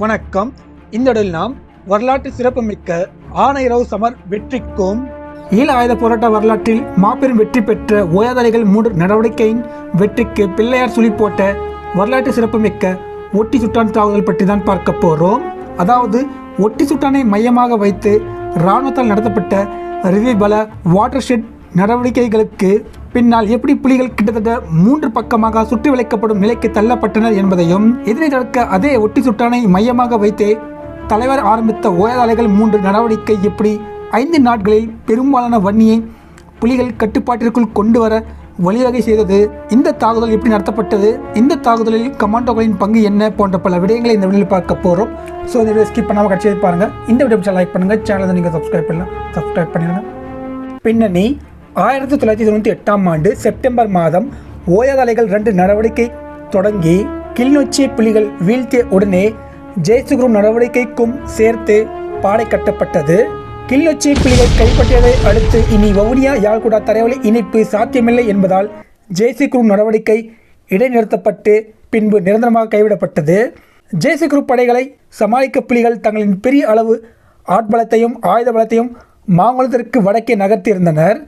வணக்கம். இந்த இடத்தில் நாம் வரலாற்று சிறப்புமிக்க ஆனையரவு சமர் வெற்றிக்கும் ஈழ ஆயுத போராட்ட வரலாற்றில் மாபெரும் வெற்றி பெற்ற ஓயாதாரிகள் மூன்று நடவடிக்கையின் வெற்றிக்கு பிள்ளையார் சுழி போட்ட வரலாற்று சிறப்புமிக்க ஒட்டி சுட்டான் தாக்குதல் பற்றி தான் பார்க்க போகிறோம் அதாவது ஒட்டி சுட்டானை மையமாக வைத்து இராணுவத்தால் நடத்தப்பட்ட ரிவி பல வாட்டர் ஷெட் நடவடிக்கைகளுக்கு பின்னால் எப்படி புலிகள் கிட்டத்தட்ட மூன்று பக்கமாக சுற்றி வளைக்கப்படும் நிலைக்கு தள்ளப்பட்டனர் என்பதையும் இதனை தடுக்க அதே ஒட்டி சுட்டானை மையமாக வைத்தே தலைவர் ஆரம்பித்த ஓயதாலைகள் மூன்று நடவடிக்கை எப்படி ஐந்து நாட்களில் பெரும்பாலான வன்னியை புலிகள் கட்டுப்பாட்டிற்குள் கொண்டு வர வழிவகை செய்தது. இந்த தாக்குதல் எப்படி நடத்தப்பட்டது? இந்த தாக்குதலில் கமாண்டோகளின் பங்கு என்ன போன்ற பல விடயங்களை இந்த வீடியோவில் பார்க்க போகிறோம் ஸோ இந்த வீடியோ ஸ்கிப் பண்ணாமல் கட்சியை பாருங்கள் இந்த வீடியோ லைக் பண்ணுங்கள் சேனலை நீங்கள் சப்ஸ்கிரைப் பண்ணலாம். சப்ஸ்கிரைப் பண்ணிடுங்க. பின்னணி ஆயிரத்தி தொள்ளாயிரத்தி தொண்ணூற்றி எட்டாம் ஆண்டு செப்டம்பர் மாதம் ஓயாதலைகள் ரெண்டு நடவடிக்கை தொடங்கி கிளிநொச்சி புலிகள் வீழ்த்திய உடனே ஜெயசுகுரு நடவடிக்கைக்கும் சேர்த்து பாடை கட்டப்பட்டது. கிளிநொச்சி புலிகள் கைப்பற்றியதை அடுத்து இனி வவுனியா யாழ்குடா தரைவழி இணைப்பு சாத்தியமில்லை என்பதால் ஜெயசிகுரு நடவடிக்கை இடைநிறுத்தப்பட்டு பின்பு நிரந்தரமாக கைவிடப்பட்டது. ஜெயசிகுரு படைகளை சமாளிக்க புலிகள் தங்களின் பெரிய அளவு ஆட்பலத்தையும் ஆயுத பலத்தையும் மாங்குளத்திற்கு வடக்கே நகர்த்தியிருந்தனர்.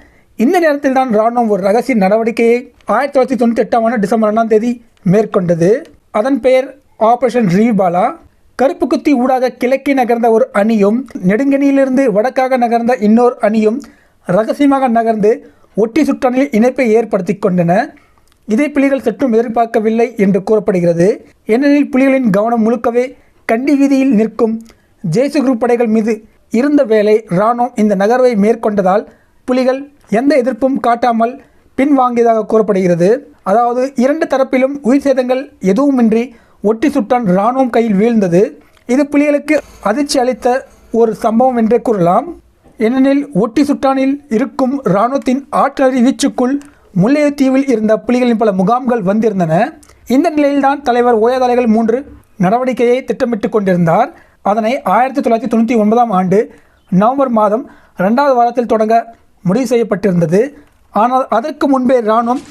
இந்த நேரத்தில் தான் ராணுவம் ஒரு ரகசிய நடவடிக்கையை ஆயிரத்தி தொள்ளாயிரத்தி தொண்ணூற்றி எட்டாம் ஆண்டு டிசம்பர் ரெண்டாம் தேதி மேற்கொண்டது. அதன் பெயர் ஆபரேஷன் ரீபாலா. கருப்பு குத்தி ஊடாக கிழக்கே நகர்ந்த ஒரு அணியும் நெடுங்கனியிலிருந்து வடக்காக நகர்ந்த இன்னொரு அணியும் ரகசியமாக நகர்ந்து ஒட்டி சுற்றணியில் இணைப்பை ஏற்படுத்தி கொண்டன. இதை புலிகள் சற்றும் எதிர்பார்க்கவில்லை என்று கூறப்படுகிறது. ஏனெனில் புலிகளின் கவனம் முழுக்கவே கண்டி வீதியில் நிற்கும் ஜெய்சு குரூப் படைகள் மீது இருந்த வேளை இராணுவம் இந்த நகர்வை மேற்கொண்டதால் புலிகள் எந்த எதிர்ப்பும் காட்டாமல் பின்வாங்கியதாக கூறப்படுகிறது. அதாவது இரண்டு தரப்பிலும் உயிர் சேதங்கள் எதுவுமின்றி ஒட்டி சுட்டான் இராணுவம் கையில் வீழ்ந்தது. இது புலிகளுக்கு அதிர்ச்சி அளித்த ஒரு சம்பவம் என்றே கூறலாம். ஏனெனில் ஒட்டி சுட்டானில் இருக்கும் இராணுவத்தின் ஆற்றலறி வீச்சுக்குள் முல்லைத்தீவில் இருந்த புலிகளின் பல முகாம்கள் வந்திருந்தன. இந்த நிலையில்தான் தலைவர் ஓயாதாலைகள் மூன்று நடவடிக்கையை திட்டமிட்டு கொண்டிருந்தார். அதனை ஆயிரத்தி தொள்ளாயிரத்தி தொண்ணூற்றி ஒன்பதாம் ஆண்டு நவம்பர் மாதம் ரெண்டாவது வாரத்தில் தொடங்க முடிவு செய்யப்பட்டிருந்தது. ஆனால் அதற்கு முன்பே இராணுவம்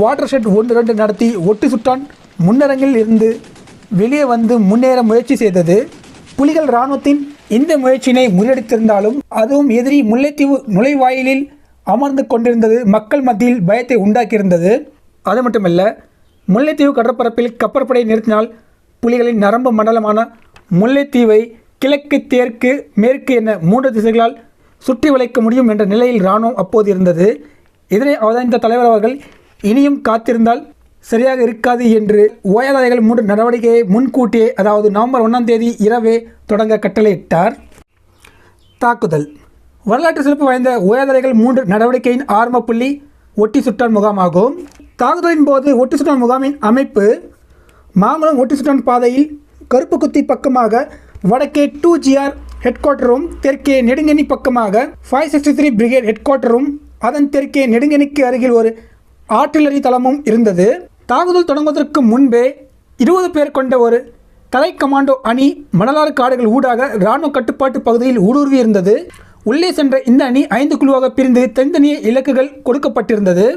வாட்டர் ஷெட் ஒன்று ரெண்டு நடத்தி ஒட்டு சுட்டான். முன்னரங்கில் இருந்து வெளியே வந்து முன்னேற முயற்சி செய்தது. புலிகள் இராணுவத்தின் இந்த முயற்சியினை முறியடித்திருந்தாலும் அதுவும் எதிரி முல்லைத்தீவு நுழைவாயிலில் அமர்ந்து கொண்டிருந்தது மக்கள் மத்தியில் பயத்தை உண்டாக்கியிருந்தது. அது மட்டுமல்ல முல்லைத்தீவு கடற்பரப்பில் கப்பற்படை நிறுத்தினால் புலிகளின் நரம்பு மண்டலமான முல்லைத்தீவை கிழக்கு தெற்கு மேற்கு என மூன்று திசைகளால் சுற்றி வளைக்க முடியும் என்ற நிலையில் இராணுவம் அப்போது இருந்தது. இதனை அவதானித்த தலைவர் அவர்கள் இனியும் காத்திருந்தால் சரியாக இருக்காது என்று ஓயாதாரிகள் மூன்று நடவடிக்கையை முன்கூட்டியே அதாவது நவம்பர் ஒன்றாம் தேதி இரவே தொடங்க கட்டளையிட்டார். தாக்குதல். வரலாற்று சிறப்பு வாய்ந்த ஓயாதாரிகள் மூன்று நடவடிக்கையின் ஆரம்ப புள்ளி ஒட்டி சுட்டான் முகாமாகும். தாக்குதலின் போது ஒட்டி சுட்டான் முகாமின் அமைப்பு மாமலம் ஒட்டி சுட்டான் பாதையில் கருப்பு குத்தி பக்கமாக வடக்கே டூ ஜிஆர் ஹெட் குவார்ட்டரும் தெற்கே நெடுங்கணி பக்கமாக five sixty three brigade head குவார்ட்டரும் அதன் தெற்கே நெடுங்கணிக்கு அருகில் ஒரு ஆர்டிலரி தளமும் இருந்தது. தாக்குதல் தொடங்குவதற்கு முன்பே இருபது பேர் கொண்ட ஒரு தலை கமாண்டோ அணி மணலாறு காடுகள் ஊடாக இராணுவ கட்டுப்பாட்டு பகுதியில் ஊடுருவி இருந்தது. உள்ளே சென்ற இந்த அணி ஐந்து குழுவாக பிரிந்து தனித்தனிய இலக்குகள் கொடுக்கப்பட்டிருந்தது.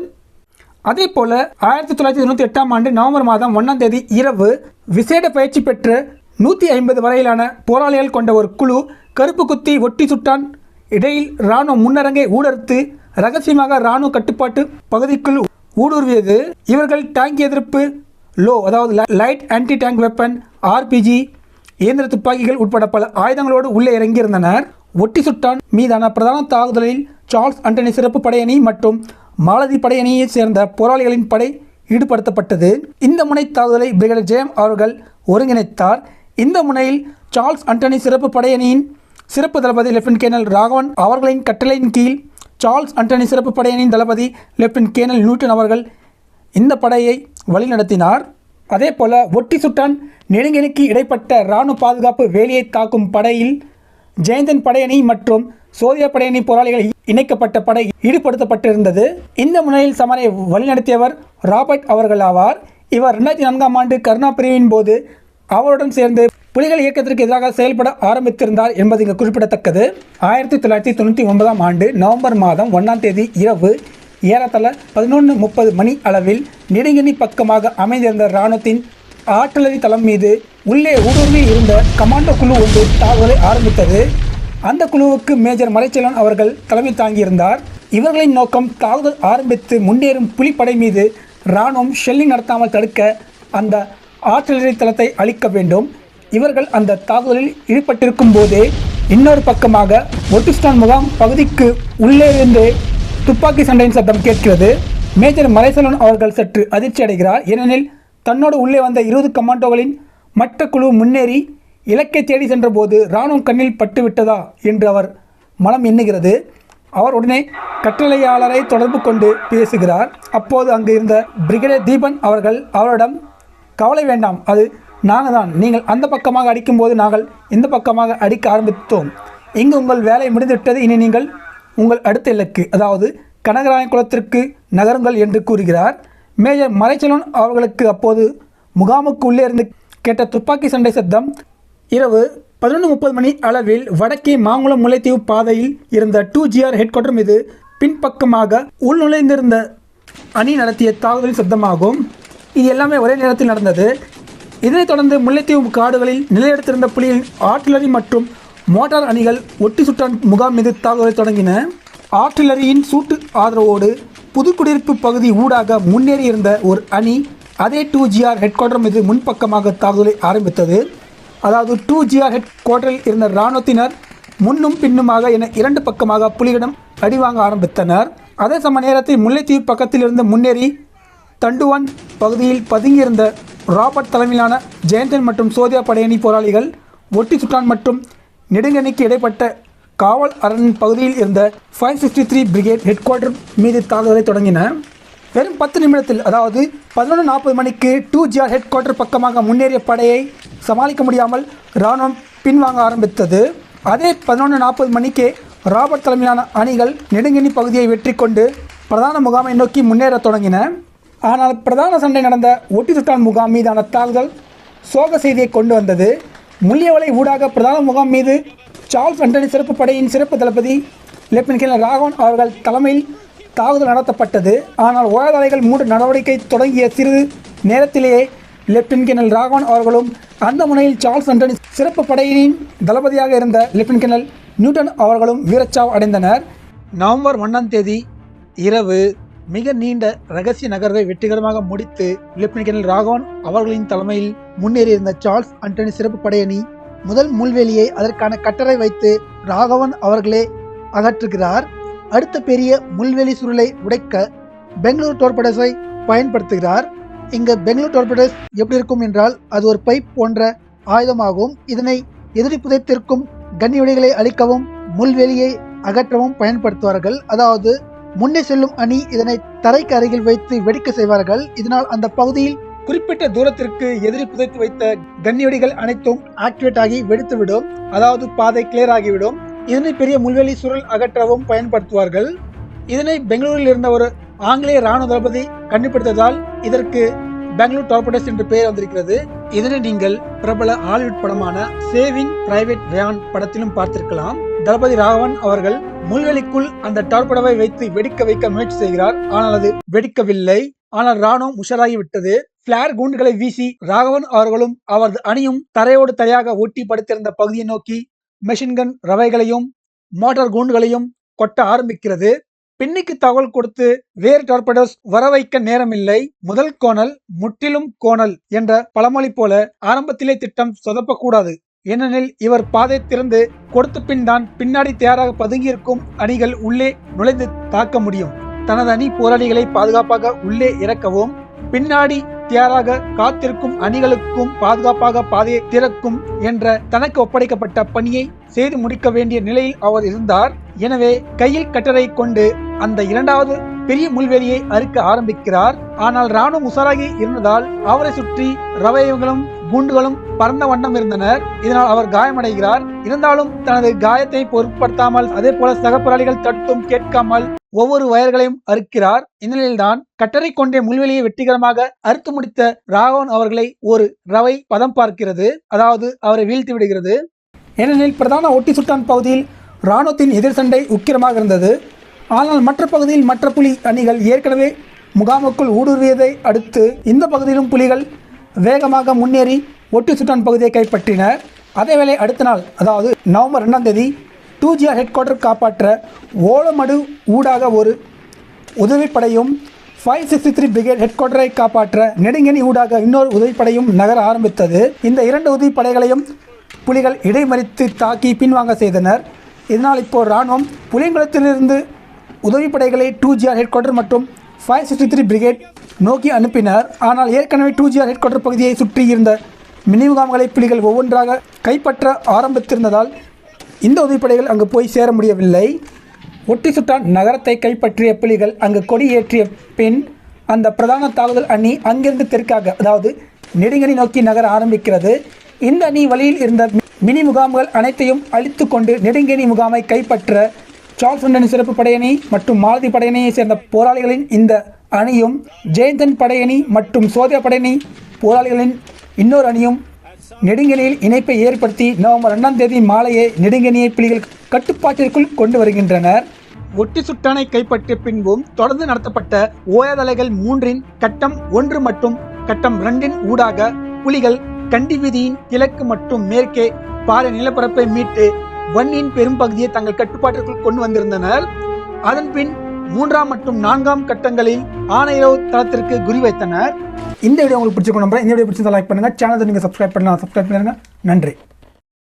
அதே போல ஆயிரத்தி தொள்ளாயிரத்தி தொண்ணூற்றி எட்டாம் ஆண்டு நவம்பர் மாதம் ஒன்றாம் தேதி இரவு விசேட பயிற்சி பெற்ற நூற்றி ஐம்பது வரையிலான போராளிகள் கொண்ட ஒரு குழு கருப்பு குத்தி ஒட்டி சுட்டான். இடையில் இராணுவ முன்னரங்கை ஊடறுத்து ரகசியமாக இராணுவ கட்டுப்பாட்டு பகுதிக்குள் ஊடுருவியது. இவர்கள் டேங்க் எதிர்ப்பு லோ அதாவது light anti tank weapon RPG இயந்திர துப்பாக்கிகள் உட்பட பல ஆயுதங்களோடு உள்ளே இறங்கியிருந்தனர். ஒட்டி சுட்டான் மீதான பிரதான தாக்குதலில் சார்ல்ஸ் அண்டனி சிறப்பு படையணி மற்றும் மாலதி படையணியைச் சேர்ந்த போராளிகளின் படை ஈடுபடுத்தப்பட்டது. இந்த முனை தாக்குதலை பிரிகேடர் ஜெயம் அவர்கள் ஒருங்கிணைத்தார். இந்த முனையில் சார்ல்ஸ் அண்டனி சிறப்பு படையணியின் சிறப்பு தளபதி லெப்டினன்ட் கேர்னல் ராகவன் அவர்களின் கட்டளையின் கீழ் சார்ல்ஸ் அண்டனி சிறப்பு படையணியின் தளபதி லெப்டினன்ட் கேர்னல் நியூட்டன் அவர்கள் இந்த படையை வழிநடத்தினார். அதே போல் ஒட்டி சுட்டான் நெடுங்கெனிக்கு இடைப்பட்ட இராணுவ பாதுகாப்பு வேலியை தாக்கும் படையில் ஜெயந்தன் படையணி மற்றும் சோதிய படையணி போராளிகள் இணைக்கப்பட்ட படை ஈடுபடுத்தப்பட்டிருந்தது. இந்த முனையில் சமரை வழிநடத்தியவர் ராபர்ட் அவர்கள் ஆவார். இவர் ரெண்டாயிரத்தி நான்காம் ஆண்டு கருணா பிரிவின் போது அவருடன் சேர்ந்து புலிகள் இயக்கத்திற்கு எதிராக செயல்பட ஆரம்பித்திருந்தார் என்பது இங்கு குறிப்பிடத்தக்கது. ஆயிரத்தி தொள்ளாயிரத்தி தொண்ணூற்றி ஒன்பதாம் ஆண்டு நவம்பர் மாதம் ஒன்றாம் தேதி இரவு ஏறத்தள பதினொன்று முப்பது மணி அளவில் நெடுங்கனி பக்கமாக அமைந்திருந்த இராணுவத்தின் ஆர்டிலரி தளம் மீது உள்ளே ஊடுருவில் இருந்த கமாண்டோ குழு ஒன்று தாக்குதலை ஆரம்பித்தது. அந்த குழுவுக்கு மேஜர் மலைச்செல்வன் அவர்கள் தலைமை தாங்கியிருந்தார். இவர்களின் நோக்கம் தாக்குதல் ஆரம்பித்து முன்னேறும் புலிப்படை மீது இராணுவம் ஷெல்லிங் நடத்தாமல் தடுக்க அந்த ஆர்டிலரி தளத்தை அழிக்க வேண்டும். இவர்கள் அந்த தாக்குதலில் ஈடுபட்டிருக்கும் போதே இன்னொரு பக்கமாக ஒட்டுஸ்டான் முகாம் பகுதிக்கு உள்ளே இருந்து துப்பாக்கி சண்டையின் சத்தம் கேட்கிறது. மேஜர் மலைசலன் அவர்கள் சற்று அதிர்ச்சி அடைகிறார். ஏனெனில் தன்னோடு உள்ளே வந்த இருபது கமாண்டோகளின் மற்ற குழு முன்னேறி இலக்கை தேடி சென்றபோது இராணுவம் கண்ணில் பட்டுவிட்டதா என்று அவர் மனம் எண்ணுகிறது. அவர் உடனே கட்டளையாளரை தொடர்பு கொண்டு பேசுகிறார். அப்போது அங்கு இருந்த பிரிகேடியர் தீபன் அவர்கள் அவரிடம் கவலை வேண்டாம். அது நாங்கள் தான் நீங்கள் அந்த பக்கமாக அடிக்கும்போது நாங்கள் இந்த பக்கமாக அடிக்க ஆரம்பித்தோம். இங்கு உங்கள் வேலை முடிந்துவிட்டது. இனி நீங்கள் உங்கள் அடுத்த இலக்கு அதாவது கனகராய குளத்திற்கு நகருங்கள் என்று கூறுகிறார். மேஜர் மறைச்சலன் அவர்களுக்கு அப்போது முகாமுக்கு உள்ளே இருந்து கேட்ட துப்பாக்கி சண்டை சத்தம் இரவு பதினொன்று முப்பது மணி அளவில் வடக்கே மாங்குளம் முல்லைத்தீவு பாதையில் இருந்த டூ ஜிஆர் ஹெட் குவார்டர் மீது பின்பக்கமாக உள்நுழைந்திருந்த அணி நடத்திய தாக்குதலின் சத்தமாகும் இது எல்லாமே ஒரே நேரத்தில் நடந்தது. இதனைத் தொடர்ந்து முல்லைத்தீவு காடுகளில் நிலையெடுத்திருந்த புலிகளின் ஆர்டிலரி மற்றும் மோட்டார் அணிகள் ஒட்டி சுட்டான் முகாம் மீது தாக்குதலை தொடங்கின. ஆர்டிலரியின் சூட்டு ஆதரவோடு புதுக்குடியிருப்பு பகுதி ஊடாக முன்னேறியிருந்த ஒரு அணி அதே டூ ஜிஆர் ஹெட் குவார்டர் மீது முன்பக்கமாக தாக்குதலை ஆரம்பித்தது. அதாவது டூ ஜிஆர் ஹெட் குவார்டரில் இருந்த இராணுவத்தினர் முன்னும் பின்னுமாக என இரண்டு பக்கமாக புலிகளிடம் அடிவாங்க ஆரம்பித்தனர். அதே சம நேரத்தில் முல்லைத்தீவு பக்கத்திலிருந்து முன்னேறி தண்டுவான் பகுதியில் பதுங்கியிருந்த ராபர்ட் தலைமையிலான ஜெயந்தன் மற்றும் சோதியா படையணி போராளிகள் ஒட்டி சுட்டான் மற்றும் நெடுங்கணிக்கு இடைப்பட்ட காவல் அரண் பகுதியில் இருந்த five sixty three brigade head quarter மீது தாக்குதலை தொடங்கின. வெறும் பத்து நிமிடத்தில் அதாவது பதினொன்று நாற்பது மணிக்கு டூ ஜிஆர் ஹெட் குவார்டர் பக்கமாக முன்னேறிய படையை சமாளிக்க முடியாமல் இராணுவம் பின்வாங்க ஆரம்பித்தது. அதே பதினொன்று நாற்பது மணிக்கே ராபர்ட் தலைமையிலான அணிகள் நெடுங்கணி பகுதியை வெற்றி கொண்டு பிரதான முகாமை நோக்கி முன்னேற தொடங்கின. ஆனால் பிரதான சண்டை நடந்த ஒட்டி சுட்டான் முகாம் மீதான தாள்கள் சோக செய்தியை கொண்டு வந்தது. முள்ளியவளை ஊடாக பிரதான முகாம் மீது சார்ல்ஸ் அண்டனி சிறப்பு படையின் சிறப்பு தளபதி லெப்டினன்ட் ராகவன் அவர்கள் தலைமையில் தாக்குதல் நடத்தப்பட்டது. ஆனால் ஓயாதாலைகள் மூன்று நடவடிக்கை தொடங்கிய சிறிது நேரத்திலேயே லெப்டினன்ட் ராகவன் அவர்களும் அந்த முனையில் சார்ல்ஸ் அண்டனி சிறப்பு படையினின் தளபதியாக இருந்த லெப்டினன்ட் நியூட்டன் அவர்களும் வீரச்சாவ் அடைந்தனர். நவம்பர் ஒன்றாம் தேதி இரவு மிக நீண்ட ரகசிய நகர்வை வெற்றிகரமாக முடித்து லெப்டினன்ட் ராகவன் அவர்களின் தலைமையில் முன்னேறியிருந்த சார்ல்ஸ் அண்டனி சிறப்பு படையணி முதல் முள்வெளியை அதற்கான கட்டரை வைத்து ராகவன் அவர்களே அகற்றுகிறார். அடுத்த பெரிய முள்வெளி சுருளை உடைக்க பெங்களூர் டோர்படஸை பயன்படுத்துகிறார். இங்கு பெங்களூர் டோர்படஸ் எப்படி இருக்கும் என்றால் அது ஒரு பைப் போன்ற ஆயுதமாகும். இதனை எதிரி புதைத்திருக்கும் கன்னிவெடிகளை அழிக்கவும் முள்வெளியை அகற்றவும் பயன்படுத்துவார்கள். அதாவது முன்னே செல்லும் அணி இதனை தரைக்கு அருகில் வைத்து வெடிக்க செய்வார்கள். இதனால் அந்த பகுதியில் குறிப்பிட்ட தூரத்திற்கு எதிரி புதைத்து வைத்த கன்னிவெடிகள் அனைத்தும் ஆக்டிவேட் ஆகி வெடித்துவிடும். அதாவது பாதை கிளியர் ஆகிவிடும். இதனை பெரிய முள்வெளி சுருள் அகற்றவும் பயன்படுத்துவார்கள். இதனை பெங்களூரில் இருந்த ஒரு ஆங்கிலேய ராணுவ தளபதி கண்டுபிடித்ததால் இதற்கு பெங்களூர் டார்படஸ் என்று பெயர் வந்திருக்கிறது. இதனை நீங்கள் பிரபல ஹாலிவுட் படமான சேவிங் பிரைவேட் ரயான் படத்திலும் பார்த்திருக்கலாம். தளபதி ராகவன் அவர்கள் முள்வெளிக்குள் அந்த டார்படவை வைத்து வெடிக்க வைக்க முயற்சி செய்கிறார். ஆனால் அது வெடிக்கவில்லை. ஆனால் ராணுவம் உஷராகி விட்டது. பிளார் குண்டுகளை வீசி ராகவன் அவர்களும் அவரது அணியும் தரையோடு தரையாக ஒட்டி படுத்திருந்த பகுதியை நோக்கி மெஷின்கன் ரவைகளையும் மோட்டார் குண்டுகளையும் கொட்ட ஆரம்பிக்கிறது. பின்னிக்கு தகவல் கொடுத்து வேறு டார்படோஸ் வர வைக்க நேரமில்லை. முதல் கோணல் முற்றிலும் கோணல் என்ற பழமொழி போல ஆரம்பத்திலே திட்டம் சொதப்பக்கூடாது. ஏனெனில் இவர் பாதை திறந்து கொடுத்த பின் தான் பின்னாடி தயாராக பதுங்கியிருக்கும் அணிகள் உள்ளே நுழைந்து தாக்க முடியும். தனது அணி போராளிகளை பாதுகாப்பாக உள்ளே இறக்கவும் பின்னாடி தயாராக காத்திருக்கும் அணிகளுக்கும் பாதுகாப்பாக பாதையை திறக்கும் என்ற தனக்கு ஒப்படைக்கப்பட்ட பணியை செய்து முடிக்க வேண்டிய நிலையில் அவர் இருந்தார். எனவே கையில் கட்டரை கொண்டு அந்த இரண்டாவது பெரிய முள்வெளியை அறுக்க ஆரம்பிக்கிறார். ஆனால் ராணுவம் உசாராகி இருந்ததால் அவரை சுற்றி ரவைகளும் குண்டுகளும் பறந்த வண்ணம் இருந்தனர் இதனால் அவர் காயமடைகிறார். இருந்தாலும் தனது காயத்தை பொருட்படுத்தாமல் அதே போல சக போராளிகள் தட்டும் கேட்காமல் ஒவ்வொரு வயர்களையும் அறுக்கிறார். இந்நிலையில்தான் கட்டரை கொண்டே முள்வெளியை வெற்றிகரமாக அறுத்து முடித்த ராகவன் அவர்களை ஒரு ரவை பதம் பார்க்கிறது. அதாவது அவரை வீழ்த்தி விடுகிறது. ஏனெனில் பிரதான ஒட்டி சுட்டான் பகுதியில் இராணுவத்தின் எதிர் சண்டை உக்கிரமாக இருந்தது. ஆனால் மற்ற பகுதியில் மற்ற புலி அணிகள் ஏற்கனவே முகாமுக்குள் ஊடுருவியதை அடுத்து இந்த பகுதியிலும் புலிகள் வேகமாக முன்னேறி ஒட்டு சுட்டான் பகுதியை கைப்பற்றினர். அதேவேளை அடுத்த நாள் அதாவது நவம்பர் ரெண்டாம் தேதி டூஜிஆர் ஹெட் குவார்டர் காப்பாற்ற ஓலமடு ஊடாக ஒரு உதவிப்படையும் five sixty three brigade head குவார்டரை காப்பாற்ற நெடுங்கனி ஊடாக இன்னொரு உதவிப்படையும் நகர ஆரம்பித்தது. இந்த இரண்டு உதவிப்படைகளையும் புலிகள் இடைமறித்து தாக்கி பின்வாங்க செய்தனர். இதனால் இப்போது இராணுவம் புலியங்குளத்திலிருந்து உதவிப்படைகளை டூ ஜிஆர் ஹெட் குவார்டர் மற்றும் ஃபைவ் சிக்ஸ்டி த்ரீ பிரிகேட் நோக்கி அனுப்பினர். ஆனால் ஏற்கனவே டூ ஜிஆர் ஹெட் பகுதியை சுற்றி இருந்த மினி முகாம்களை புலிகள் ஒவ்வொன்றாக கைப்பற்ற ஆரம்பித்திருந்ததால் இந்த உதவிப்படைகள் அங்கு போய் சேர முடியவில்லை. ஒட்டி சுட்டான் நகரத்தை கைப்பற்றிய புலிகள் அங்கு கொடியேற்றிய பின் அந்த பிரதான தாக்குதல் அணி அங்கிருந்து தெற்காக அதாவது நெடுங்கனி நோக்கி நகர ஆரம்பிக்கிறது. இந்த அணி வழியில் இருந்த மினி முகாம்கள் அனைத்தையும் அழித்து கொண்டு நெடுங்கனி முகாமை கைப்பற்ற சார்ஸ் சிறப்பு படையணி மற்றும் மாலதி படையணியை சேர்ந்த போராளிகளின் இந்த அணியும் ஜெயந்தன் படையணி மற்றும் சோதியா படையணி போராளிகளின் இன்னொரு அணியும் நெடுங்கனியில் இணைப்பை ஏற்படுத்தி நவம்பர் ரெண்டாம் தேதி மாலையே நெடுங்கனியை புலிகள் கட்டுப்பாட்டிற்குள் கொண்டு வருகின்றனர். ஒட்டி சுட்டானை கைப்பற்றிய பின்பும் தொடர்ந்து நடத்தப்பட்ட ஓயதலைகள் மூன்றின் கட்டம் ஒன்று மற்றும் கட்டம் இரண்டின் ஊடாக புலிகள் கண்டி வீதியின் கிழக்கு மற்றும் மேற்கே பாறை நிலப்பரப்பை மீட்டு வன்னியின் பெரும்பகுதியை தங்கள் கட்டுப்பாட்டிற்குள் கொண்டு வந்திருந்தனர். அதன்பின் மூன்றாம் மற்றும் நான்காம் கட்டங்களில் ஆணையரோ தளத்திற்கு குறிவைத்தனர் இந்த வீடியோ உங்களுக்கு பிடிச்சிருக்கோம் நம்புறேன். இந்த வீடியோ பிடிச்சதை லைக் பண்ணுங்க. சேனலை நீங்கள் சப்ஸ்கிரைப் பண்ணலாம். சப்ஸ்கிரைப் பண்ணுங்கள் நன்றி.